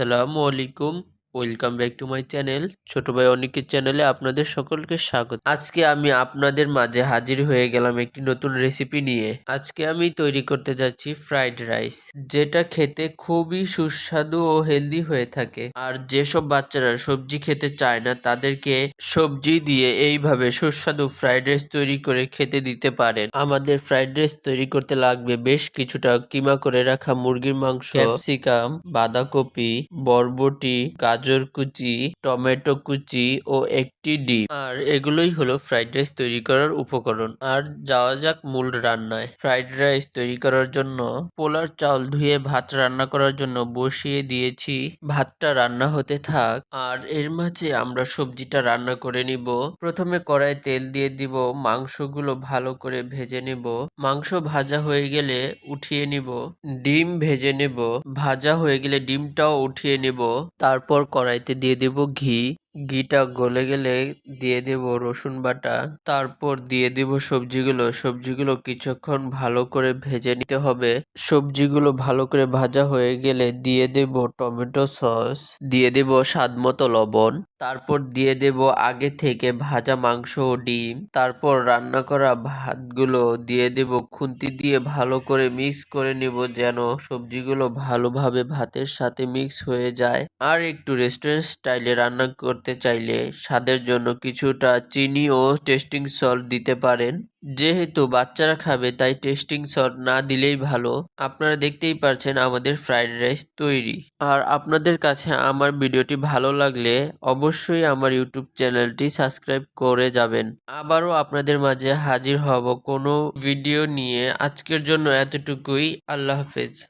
Assalamualaikum welcome back to my channel ছোট ভাই অনিকের চ্যানেলে আপনাদের সকলকে স্বাগত। আজকে আমি আপনাদের মাঝে হাজির হয়ে গেলাম একটি নতুন রেসিপি নিয়ে। আজকে আমি তৈরি করতে যাচ্ছি ফ্রাইড রাইস যেটা খেতে খুবই সুস্বাদু ও হেলদি হয়ে থাকে। আর যেসব বাচ্চারা সবজি খেতে চায় না তাদেরকে সবজি দিয়ে এইভাবে সুস্বাদু ফ্রাইড রাইস তৈরি করে খেতে দিতে পারেন। আমাদের ফ্রাইড রাইস তৈরি করতে লাগবে বেশ কিছুটা কিমা করে রাখা মুরগির মাংস ক্যাপসিকাম বাঁধাকপি বরবটি গাজর কুচি, টমেটো কুচি ও একটি ডিম। আর এগুলোই হলো ফ্রাইড রাইস তৈরি করার উপকরণ। আর যাওয়া যাক মূল রান্নায়। ফ্রাইড রাইস তৈরি করার জন্য পোলার চাউল ধুয়ে ভাত রান্না করার জন্য বসিয়ে দিয়েছি। ভাতটা রান্না হতে থাক। আর এর মাঝে আমরা সবজিটা রান্না করে নিব। প্রথমে কড়াই তেল দিয়ে দিব। মাংসগুলো ভালো করে ভেজে নেব। মাংস ভাজা হয়ে গেলে উঠিয়ে নিব। ডিম ভেজে নেব। ভাজা হয়ে গেলে ডিমটাও উঠিয়ে নেব। তারপর কড়াইতে দিয়ে দেব ঘি। ঘিটা গলে গেলে দিয়ে দেব রসুন বাটা। তারপর দিয়ে দেব সবজিগুলো। সবজিগুলো কিছুক্ষণ ভালো করে ভেজে নিতে হবে। সবজিগুলো ভালো করে ভাজা হয়ে গেলে দিয়ে দেব টমেটো সস। দিয়ে দেব স্বাদ মতো লবণ। তারপর দিয়ে দেব আগে থেকে ভাজা মাংস ও ডিম। তারপর রান্না করা ভাতগুলো দিয়ে দেব খুন্তি দিয়ে ভালো করে মিক্স করে নেব যেন সবজিগুলো ভালোভাবে ভাতের সাথে মিক্স হয়ে যায়। আর একটু রেস্টুরেন্ট স্টাইলে রান্না করতে চাইলে স্বাদের জন্য কিছুটা চিনি ও টেস্টিং সল্ট দিতে পারেন। যেহেতু বাচ্চারা খাবে, তাই টেস্টিং সল্ট না দিলেই ভালো। আপনারা দেখতেই পারছেন আমাদের ফ্রাইড রাইস তৈরি। আর আপনাদের কাছে আমার ভিডিওটি ভালো লাগলে অবশ্যই আমার ইউটিউব চ্যানেলটি সাবস্ক্রাইব করে যাবেন। আবারও আপনাদের মাঝে হাজির হব কোনো ভিডিও নিয়ে। আজকের জন্য এতটুকুই। আল্লাহ হাফেজ।